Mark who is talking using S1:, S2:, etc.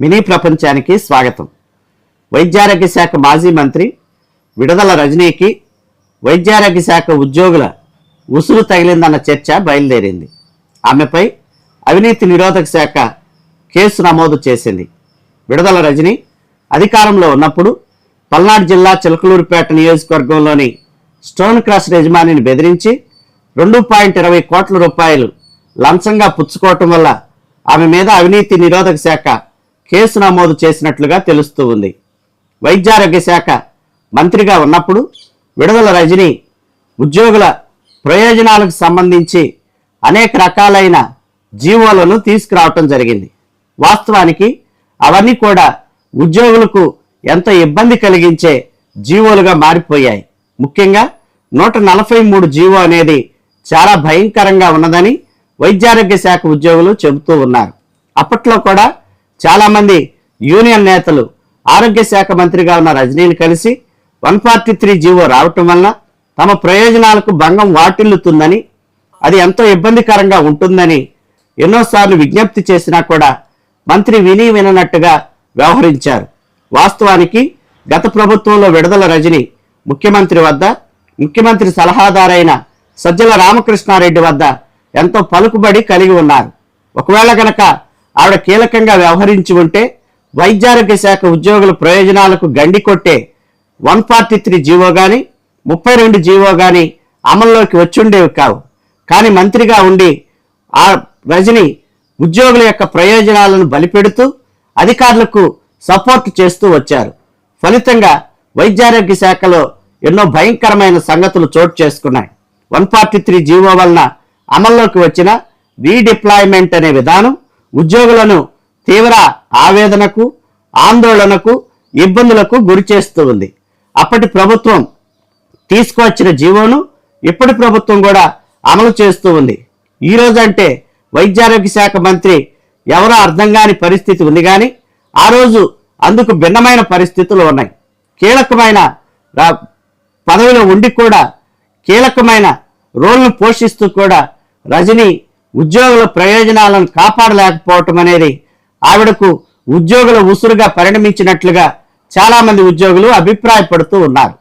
S1: Mini ప్రపంచానికి స్వాగతం. వైద్యారోగ్య శాఖ మాజీ మంత్రి విడుదల రజనీకి వైద్యారోగ్య శాఖ ఉద్యోగుల ఉసురు తగిలిందన్న చర్చ బయలుదేరింది. ఆమెపై అవినీతి నిరోధక శాఖ కేసు నమోదు చేసింది. విడుదల రజని అధికారంలో ఉన్నప్పుడు పల్నాడు జిల్లా చిలకలూరుపేట నియోజకవర్గంలోని స్టోన్ క్రాస్ యజమానిని బెదిరించి రెండు పాయింట్ ఇరవై కోట్ల రూపాయలు లంచంగా పుచ్చుకోవటం వల్ల ఆమె మీద అవినీతి నిరోధక శాఖ కేసు నమోదు చేసినట్లుగా తెలుస్తూ ఉంది. వైద్యారోగ్య శాఖ మంత్రిగా ఉన్నప్పుడు విడుదల రజని ఉద్యోగుల ప్రయోజనాలకు సంబంధించి అనేక రకాలైన జీవోలను తీసుకురావటం జరిగింది. వాస్తవానికి అవన్నీ కూడా ఉద్యోగులకు ఎంత ఇబ్బంది కలిగించే జీవోలుగా మారిపోయాయి. ముఖ్యంగా నూట నలభై మూడు జీవో అనేది చాలా భయంకరంగా ఉన్నదని వైద్యారోగ్య శాఖ ఉద్యోగులు చెబుతూ ఉన్నారు. అప్పట్లో కూడా చాలామంది యూనియన్ నేతలు ఆరోగ్య శాఖ మంత్రిగా ఉన్న రజనీని కలిసి వన్ ఫార్టీ త్రీ జీవో రావటం వలన తమ ప్రయోజనాలకు భంగం వాటిల్లుతుందని అది ఎంతో ఇబ్బందికరంగా ఉంటుందని ఎన్నోసార్లు విజ్ఞప్తి చేసినా కూడా మంత్రి విని విననట్టుగా వ్యవహరించారు. వాస్తవానికి గత ప్రభుత్వంలో విడుదల రజని ముఖ్యమంత్రి వద్ద ముఖ్యమంత్రి సలహాదారైన సజ్జల రామకృష్ణారెడ్డి వద్ద ఎంతో పలుకుబడి కలిగి ఉన్నారు. ఒకవేళ గనక ఆవిడ కీలకంగా వ్యవహరించి ఉంటే వైద్యారోగ్య శాఖ ఉద్యోగుల ప్రయోజనాలకు గండి కొట్టే వన్ ఫార్టీ త్రీ జీవో కానీ ముప్పై రెండు జీవో కానీ అమల్లోకి వచ్చుండేవి కావు. కానీ మంత్రిగా ఉండి ఆ రజని ఉద్యోగుల యొక్క ప్రయోజనాలను బలిపెడుతూ అధికారులకు సపోర్ట్ చేస్తూ వచ్చారు. ఫలితంగా వైద్యారోగ్య శాఖలో ఎన్నో భయంకరమైన సంగతులు చోటు చేసుకున్నాయి. వన్ ఫార్టీ త్రీ జీవో వలన అమల్లోకి వచ్చిన రీడిప్లాయ్మెంట్ అనే విధానం ఉద్యోగులను తీవ్ర ఆవేదనకు ఆందోళనకు ఇబ్బందులకు గురి చేస్తూ ఉంది. అప్పటి ప్రభుత్వం తీసుకువచ్చిన జీవోను ఇప్పటి ప్రభుత్వం కూడా అమలు చేస్తూ ఉంది. ఈ రోజు అంటే వైద్యారోగ్య శాఖ మంత్రి ఎవరో అర్థం కాని పరిస్థితి ఉంది కానీ ఆ రోజు అందుకు భిన్నమైన పరిస్థితులు ఉన్నాయి. కీలకమైన రా- పదవిలో ఉండి కూడా కీలకమైన రోల్ను పోషిస్తూ కూడా రజని ఉద్యోగుల ప్రయోజనాలను కాపాడలేకపోవటం అనేది ఆవిడకు ఉద్యోగుల ఉసురుగా పరిణమించినట్లుగా చాలామంది ఉద్యోగులు అభిప్రాయపడుతూ ఉన్నారు.